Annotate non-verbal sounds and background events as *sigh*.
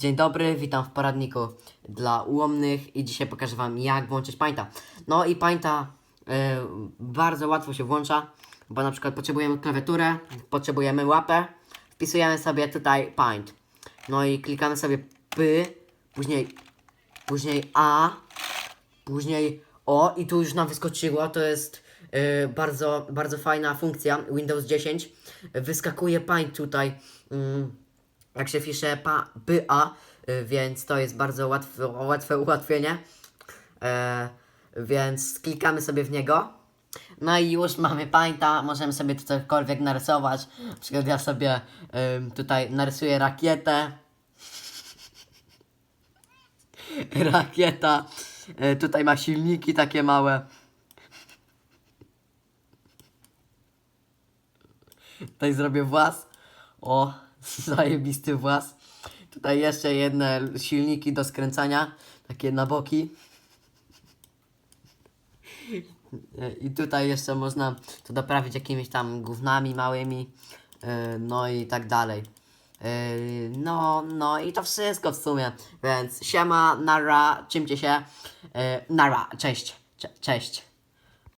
Dzień dobry, witam w poradniku dla ułomnych i dzisiaj pokażę Wam jak włączyć Painta. No i Painta y, bardzo łatwo się włącza, bo na przykład potrzebujemy klawiaturę, potrzebujemy łapę, wpisujemy sobie tutaj Paint. No i klikamy sobie P, później, później A, później O i tu już nam wyskoczyło, to jest y, bardzo, bardzo fajna funkcja Windows 10. Wyskakuje Paint tutaj. mm, jak się pisze pa, PA, y, więc to jest bardzo łatwe, łatwe ułatwienie. E, więc klikamy sobie w niego. No i już mamy painta, możemy sobie tu cokolwiek narysować. Na przykład ja sobie tutaj narysuję rakietę. *laughs* Rakieta. E, tutaj ma silniki takie małe. Tutaj zrobię włas. O, *laughs* zajebisty włas. Tutaj jeszcze jedne silniki do skręcania, takie na boki. I tutaj jeszcze można to doprawić jakimiś tam gównami małymi, e, no i tak dalej. E, No, no i to wszystko w sumie, więc siema, nara, czymcie się, e, nara, cześć, cze- cześć.